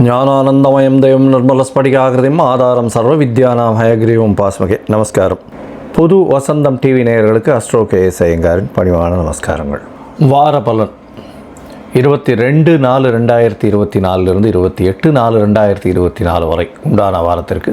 జ్ఞానానందమయం దయం నిర్మలస్ఫటికాకృతిం ஆதாரம் சர்வ வித்யானாம் ஹயக்ரீவம் பாஸ்மகே நமஸ்காரம் புது வசந்தம் டிவி நேயர்களுக்கு அஸ்ட்ரோ கே எஸ் ஐயங்காரின் பணிவான நமஸ்காரங்கள் வார பலன் இருபத்தி ரெண்டு நாலு ரெண்டாயிரத்தி இருபத்தி நாலுலேருந்து இருபத்தி எட்டு நாலு ரெண்டாயிரத்தி இருபத்தி நாலு வரை உண்டான வாரத்திற்கு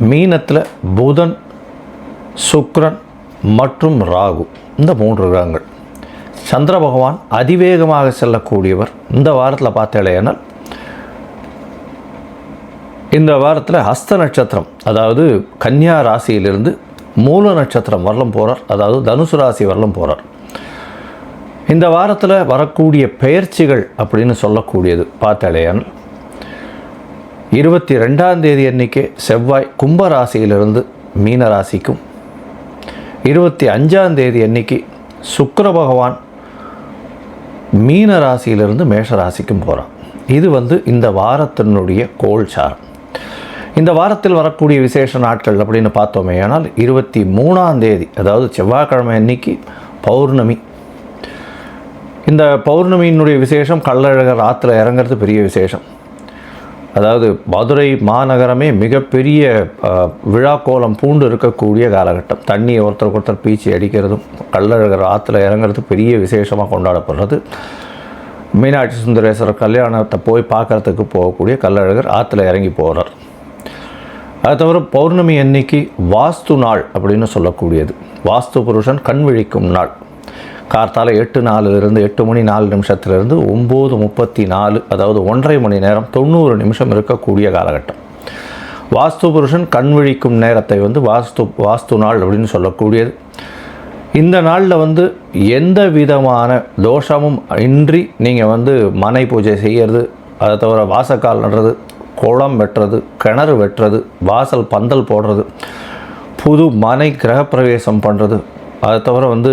மீனத்தில் புதன் சுக்ரன் மற்றும் ராகு. இந்த மூன்று கிரகங்கள். சந்திர பகவான் அதிவேகமாக செல்லக்கூடியவர். இந்த வாரத்தில் பார்த்தேனால் இந்த வாரத்தில் ஹஸ்த நட்சத்திரம் அதாவது கன்னியா ராசியிலிருந்து மூல நட்சத்திரம் வரலும் போகிறார் அதாவது தனுசு ராசி வரலும் போகிறார் இந்த வாரத்தில் வரக்கூடிய பெயர்ச்சிகள் அப்படின்னு சொல்லக்கூடியது. பார்த்தாலேயானால் இருபத்தி ரெண்டாம் தேதி அன்னைக்கு செவ்வாய் கும்பராசியிலிருந்து மீன ராசிக்கும் இருபத்தி அஞ்சாம் தேதி அன்னைக்கு சுக்கர பகவான் மீன ராசியிலிருந்து மேஷ ராசிக்கும் போகிறான் இது வந்து இந்த வாரத்தினுடைய கோல்சாரம் இந்த வாரத்தில் வரக்கூடிய விசேஷ நாட்கள் அப்படின்னு பார்த்தோமே ஆனால் இருபத்தி மூணாம் தேதி அதாவது செவ்வாய்க்கிழமை அன்னைக்கு பௌர்ணமி. இந்த பௌர்ணமியினுடைய விசேஷம் கள்ளழகர் ஆற்றுல இறங்குறது பெரிய விசேஷம். அதாவது மதுரை மாநகரமே மிகப்பெரிய விழா விழாக்கோலம் பூண்டு இருக்கக்கூடிய காலகட்டம். தண்ணியை ஒருத்தருக்கு ஒருத்தர் பீச்சி அடிக்கிறதும் கள்ளழகர் ஆற்றுல இறங்குறது பெரிய விசேஷமாக கொண்டாடப்படுறது. மீனாட்சி சுந்தரேஸ்வரர் கல்யாணத்தை போய் பார்க்கறதுக்கு போகக்கூடிய கள்ளழகர் ஆற்றுல இறங்கி போகிறார் அது தவிர பௌர்ணமி அன்னைக்கு வாஸ்து நாள் அப்படின்னு சொல்லக்கூடியது. வாஸ்து புருஷன் கண் விழிக்கும் நாள். கார்த்தால எட்டு நாலுலேருந்து எட்டு மணி நாலு நிமிஷத்துலேருந்து ஒம்பது முப்பத்தி நாலு அதாவது ஒன்றரை மணி நேரம் தொண்ணூறு நிமிஷம் இருக்கக்கூடிய காலகட்டம். வாஸ்து புருஷன் கண் விழிக்கும் நேரத்தை வந்து வாஸ்து வாஸ்து நாள் அப்படின்னு சொல்லக்கூடியது. இந்த நாளில் வந்து எந்த விதமான தோஷமும் இன்றி நீங்கள் வந்து மனை பூஜை செய்கிறது அதை தவிர வாசக்கால் நடுறது குளம் வெட்டுறது கிணறு வெட்டுறது வாசல் பந்தல் போடுறது புது மனை கிரகப்பிரவேசம் பண்ணுறது அதை தவிர வந்து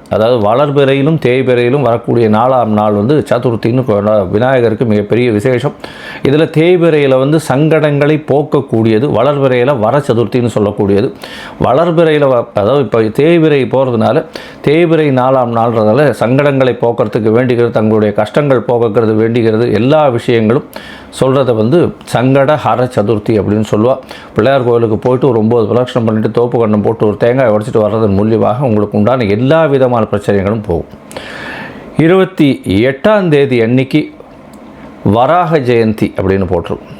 அதாவது வளர்பிறையிலும் தேய்பிறையிலும் வரக்கூடிய நாலாம் நாள் வந்து சதுர்த்தின்னு விநாயகருக்கு மிகப்பெரிய விசேஷம். இதில் தேய்பிறையில் வந்து சங்கடங்களை போக்கக்கூடியது வளர்பிறையில் வர சதுர்த்தின்னு சொல்லக்கூடியது. வளர்பிறையில் அதாவது இப்போ தேய்பிறை போகிறதுனால தேய்பிறை நாலாம் நாள்ன்றதால சங்கடங்களை போக்குறதுக்கு வேண்டிக்கிறது தங்களுடைய கஷ்டங்கள் போக்குறது வேண்டிக்கிறது எல்லா விஷயங்களும் சொல்கிறத வந்து சங்கட ஹர சதுர்த்தி அப்படின்னு சொல்லுவா. பிள்ளையார் கோயிலுக்கு போயிட்டு ஒரு ஒம்பது பிரதட்சணம் பண்ணிட்டு தோப்பு கண்ணம் போட்டு ஒரு தேங்காய் உடைச்சிட்டு வர்றதன் மூலியமாக உங்களுக்கு உண்டான எல்லா விதமான பிரச்சனைகளும் போகும். இருபத்தி எட்டாம் தேதி அன்னைக்கு வராக ஜெயந்தி அப்படின்னு போட்டிருக்கும்.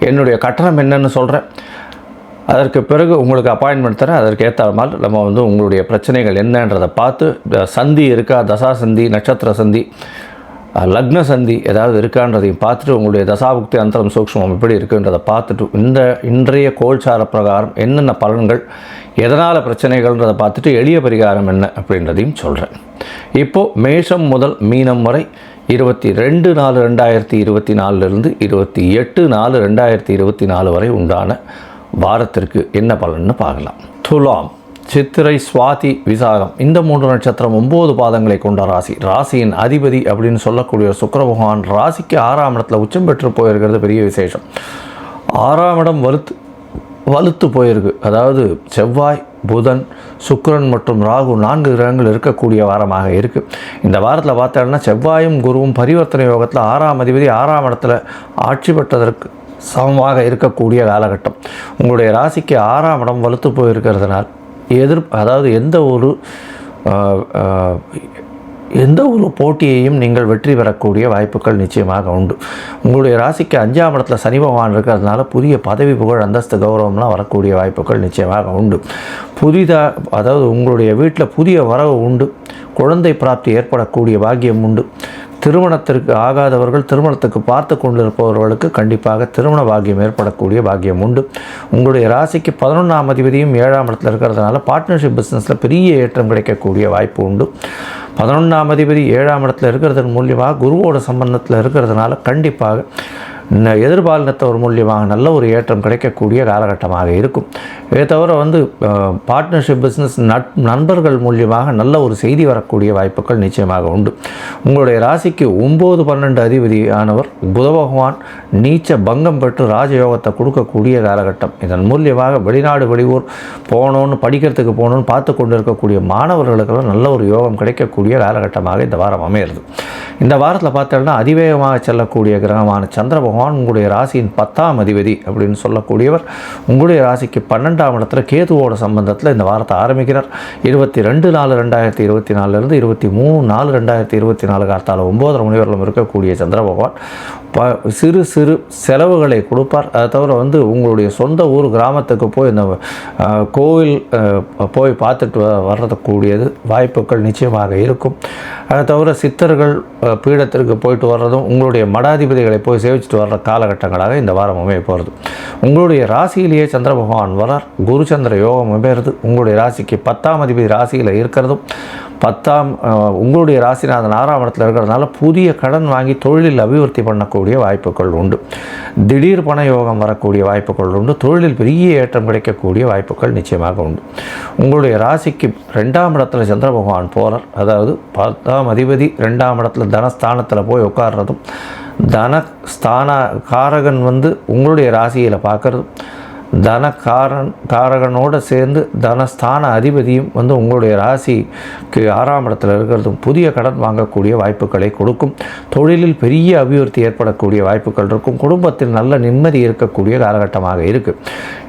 என்னுடைய கட்டணம் என்னன்னு சொல்கிறேன் அதற்கு பிறகு உங்களுக்கு அப்பாயின்மெண்ட் தரேன். அதற்கு ஏற்ற மாதிரி நம்ம வந்து உங்களுடைய பிரச்சனைகள் என்னன்றதை பார்த்து சந்தி இருக்கா தசா சந்தி நட்சத்திர சந்தி லக்ன சந்தி ஏதாவது இருக்கான்றதையும் பார்த்துட்டு உங்களுடைய தசாபுக்தி அந்தரம் சூக்ஷ்மம் எப்படி இருக்குன்றதை பார்த்துட்டு இந்த இன்றைய கோல்சார பிரகாரம் என்னென்ன பலன்கள் எதனால் பிரச்சனைகள்ன்றதை பார்த்துட்டு எளிய பரிகாரம் என்ன அப்படின்றதையும் சொல்கிறேன் இப்போது மேஷம் முதல் மீனம் வரை இருபத்தி ரெண்டு நாலு ரெண்டாயிரத்தி இருபத்தி நாலுலேருந்து இருபத்தி எட்டு நாலு ரெண்டாயிரத்தி இருபத்தி நாலு வரை உண்டான வாரத்திற்கு என்ன பலன்னு பார்க்கலாம். துலாம் சித்திரை சுவாதி விசாகம். இந்த மூன்று நட்சத்திரம் ஒம்பது பாதங்களை கொண்ட ராசி. ராசியின் அதிபதி அப்படின்னு சொல்லக்கூடிய சுக்கர பகவான் ராசிக்கு ஆறாம் இடத்துல உச்சம் பெற்று போயிருக்கிறது பெரிய விசேஷம். ஆறாம் இடம் வலுத்து வலுத்து போயிருக்கு. அதாவது செவ்வாய் புதன் சுக்கரன் மற்றும் ராகு நான்கு கிரகங்கள் இருக்கக்கூடிய வாரமாக இருக்குது இந்த வாரத்தில் பார்த்தோம்னா செவ்வாயும் குருவும் பரிவர்த்தனை யோகத்தில் ஆறாம் அதிபதி ஆறாம் இடத்துல ஆட்சி பெற்றதற்கு சமமாக இருக்கக்கூடிய காலகட்டம். உங்களுடைய ராசிக்கு ஆறாம் இடம் வலுத்து போயிருக்கிறதுனால் எதிர் அதாவது எந்த ஒரு எந்த ஒரு போட்டியையும் நீங்கள் வெற்றி பெறக்கூடிய வாய்ப்புகள் நிச்சயமாக உண்டு. உங்களுடைய ராசிக்கு அஞ்சாம் இடத்துல சனி பகவான் இருக்கிறதுனால புதிய பதவி புகழ் அந்தஸ்து கௌரவம்லாம் வரக்கூடிய வாய்ப்புகள் நிச்சயமாக உண்டு. புதிதாக அதாவது உங்களுடைய வீட்டில் புதிய வரவு உண்டு. குழந்தை பிராப்தி ஏற்படக்கூடிய பாக்கியம் உண்டு. திருமணத்திற்கு ஆகாதவர்கள் திருமணத்துக்கு பார்த்து கொண்டிருப்பவர்களுக்கு கண்டிப்பாக திருமண பாக்கியம் ஏற்படக்கூடிய பாக்கியம் உண்டு. உங்களுடைய ராசிக்கு பதினொன்றாம் அதிபதியும் ஏழாம் இடத்துல இருக்கிறதுனால பார்ட்னர்ஷிப் பிஸ்னஸில் பெரிய ஏற்றம் கிடைக்கக்கூடிய வாய்ப்பு உண்டு. பதினொன்றாம் அதிபதி ஏழாம் இடத்துல இருக்கிறதன் மூலியமாக குருவோட சம்பந்தத்தில் இருக்கிறதுனால கண்டிப்பாக எதிர்பாலினத்தவர் மூலியமாக நல்ல ஒரு ஏற்றம் கிடைக்கக்கூடிய காலகட்டமாக இருக்கும். இதை தவிர வந்து பார்ட்னர்ஷிப் பிஸ்னஸ் நட் நண்பர்கள் மூலியமாக நல்ல ஒரு செய்தி வரக்கூடிய வாய்ப்புகள் நிச்சயமாக உண்டு. உங்களுடைய ராசிக்கு ஒம்பது பன்னெண்டு அதிபதியானவர் புதபகவான் புத பகவான் நீச்ச பங்கம் பெற்று ராஜயோகத்தை கொடுக்கக்கூடிய காலகட்டம். இதன் மூலியமாக வெளிநாடு வெளியூர் போகணும்னு படிக்கிறதுக்கு போகணுன்னு பார்த்து கொண்டு இருக்கக்கூடிய மாணவர்களுக்கெல்லாம் நல்ல ஒரு யோகம் கிடைக்கக்கூடிய காலகட்டமாக இந்த வாரம் அமையிறது இந்த வாரத்தில் பார்த்தோம்னா அதிவேகமாக செல்லக்கூடிய கிரகமான சந்திர பகவான் உங்களுடைய ராசியின் பத்தாம் அதிபதி அப்படின்னு சொல்லக்கூடியவர் உங்களுடைய ராசிக்கு பன்னெண்டாம் இடத்துல கேதுவோட சம்பந்தத்தில் இந்த வாரத்தை ஆரம்பிக்கிறார். இருபத்தி ரெண்டு நாலு ரெண்டாயிரத்தி இருபத்தி நாலுலேருந்து இருபத்தி மூணு நாலு ரெண்டாயிரத்தி இருபத்தி நாலு காலத்தால் ஒம்போதரை மணி வரலும் இருக்கக்கூடிய சந்திர பகவான் ப சிறு சிறு செலவுகளை கொடுப்பார். அதை தவிர வந்து உங்களுடைய சொந்த ஊர் கிராமத்துக்கு போய் இந்த கோவில் போய் பார்த்துட்டு வ- வர்றதுக்கூடியது வாய்ப்புகள் நிச்சயமாக இருக்கும். அதை தவிர சித்தர்கள் பீடத்திற்கு போயிட்டு வர்றதும் உங்களுடைய மடாதிபதிகளை போய் சேவிச்சுட்டு வர்ற காலகட்டங்களாக இந்த வாரம் அமைய போகிறது உங்களுடைய ராசியிலேயே சந்திர பகவான் வரார் குருச்சந்திர யோகம் அமையிறது. உங்களுடைய ராசிக்கு பத்தாம் அதிபதி ராசியில் இருக்கிறதும் பத்தாம் உங்களுடைய ராசிநாதன் ஆறாம் இடத்துல இருக்கிறதுனால புதிய கடன் வாங்கி தொழிலில் அபிவிருத்தி பண்ணக்கூடிய வாய்ப்புகள் உண்டு. திடீர் பண யோகம் வரக்கூடிய வாய்ப்புகள் உண்டு. தொழிலில் பெரிய ஏற்றம் கிடைக்கக்கூடிய வாய்ப்புகள் நிச்சயமாக உண்டு. உங்களுடைய ராசிக்கு ரெண்டாம் இடத்துல சந்திர பகவான் போகிறார் அதாவது பத்தாம் அதிபதி ரெண்டாம் இடத்துல தனஸ்தானத்தில் போய் உட்கார்றதும் தன ஸ்தான காரகன் வந்து உங்களுடைய ராசியில் பார்க்குறதும் தனக்காரன் காரகனோடு சேர்ந்து தனஸ்தான அதிபதியும் வந்து உங்களுடைய ராசிக்கு ஆறாம் இடத்துல இருக்கிறதும் புதிய கடன் வாங்கக்கூடிய வாய்ப்புகளை கொடுக்கும். தொழிலில் பெரிய அபிவிருத்தி ஏற்படக்கூடிய வாய்ப்புகள் இருக்கும். குடும்பத்தில் நல்ல நிம்மதி இருக்கக்கூடிய காலகட்டமாக இருக்குது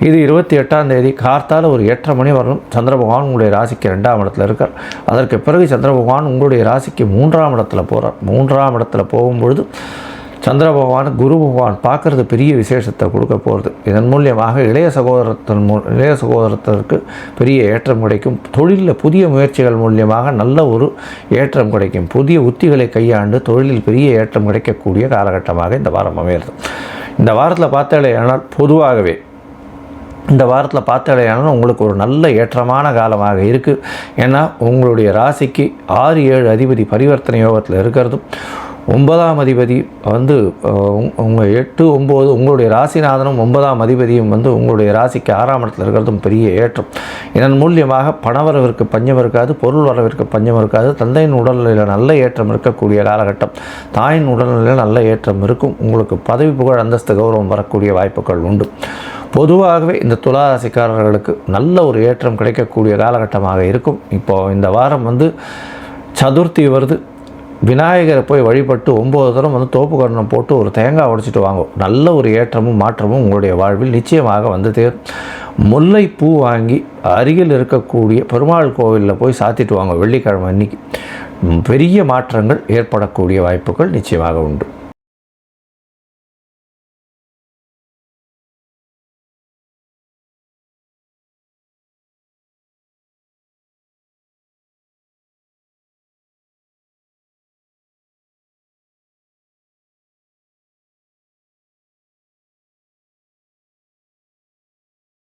இது இருபத்தி எட்டாம் தேதி கார்த்தால் ஒரு எட்டரை மணி வரணும். சந்திர பகவான் உங்களுடைய ராசிக்கு ரெண்டாம் இடத்துல இருக்கார். அதற்கு பிறகு சந்திர பகவான் உங்களுடைய ராசிக்கு மூன்றாம் இடத்துல போகிறார் மூன்றாம் இடத்துல போகும்பொழுது சந்திர பகவான் குரு பகவான் பார்க்குறது பெரிய விசேஷத்தை கொடுக்க போகிறது இதன் மூலியமாக இளைய சகோதரத்தின் மூ இளைய சகோதரத்திற்கு பெரிய ஏற்றம் கிடைக்கும். தொழிலில் புதிய முயற்சிகள் மூலியமாக நல்ல ஒரு ஏற்றம் கிடைக்கும். புதிய உத்திகளை கையாண்டு தொழிலில் பெரிய ஏற்றம் கிடைக்கக்கூடிய காலகட்டமாக இந்த வாரம் அமைகிறது. இந்த வாரத்தில் பார்த்தாலே ஆனால் பொதுவாகவே இந்த வாரத்தில் பார்த்தாலேயானால் உங்களுக்கு ஒரு நல்ல ஏற்றமான காலமாக இருக்குது ஏன்னா உங்களுடைய ராசிக்கு ஆறு ஏழு அதிபதி பரிவர்த்தனை யோகத்தில் இருக்கிறதும் ஒன்பதாம் அதிபதி வந்து உங்கள் எட்டு ஒம்பது உங்களுடைய ராசிநாதனும் ஒன்பதாம் அதிபதியும் வந்து உங்களுடைய ராசிக்கு ஆறாம் இடத்துல இருக்கிறதும் பெரிய ஏற்றம். இதன் மூலியமாக பணவரவிற்கு பஞ்சம் இருக்காது பொருள் வரவிற்கு பஞ்சம் இருக்காது தந்தையின் உடல்நிலையில் நல்ல ஏற்றம் இருக்கக்கூடிய காலகட்டம். தாயின் உடல்நிலையில் நல்ல ஏற்றம் இருக்கும். உங்களுக்கு பதவி புகழ் அந்தஸ்து கௌரவம் வரக்கூடிய வாய்ப்புகள் உண்டு. பொதுவாகவே இந்த துளாராசிக்காரர்களுக்கு நல்ல ஒரு ஏற்றம் கிடைக்கக்கூடிய காலகட்டமாக இருக்கும். இப்போது இந்த வாரம் வந்து சதுர்த்தி வருது. விநாயகரை போய் வழிபட்டு ஒம்பது தரம் வந்து தோப்பு கரணம் போட்டு ஒரு தேங்காய் உடைச்சிட்டு வாங்கும் நல்ல ஒரு ஏற்றமும் மாற்றமும் உங்களுடைய வாழ்வில் நிச்சயமாக வந்து தேரும் முல்லை பூ வாங்கி அருகில் இருக்கக்கூடிய பெருமாள் கோவிலில் போய் சாத்திட்டு வாங்க. வெள்ளிக்கிழமை அன்னைக்கு. பெரிய மாற்றங்கள் ஏற்படக்கூடிய வாய்ப்புகள் நிச்சயமாக உண்டு.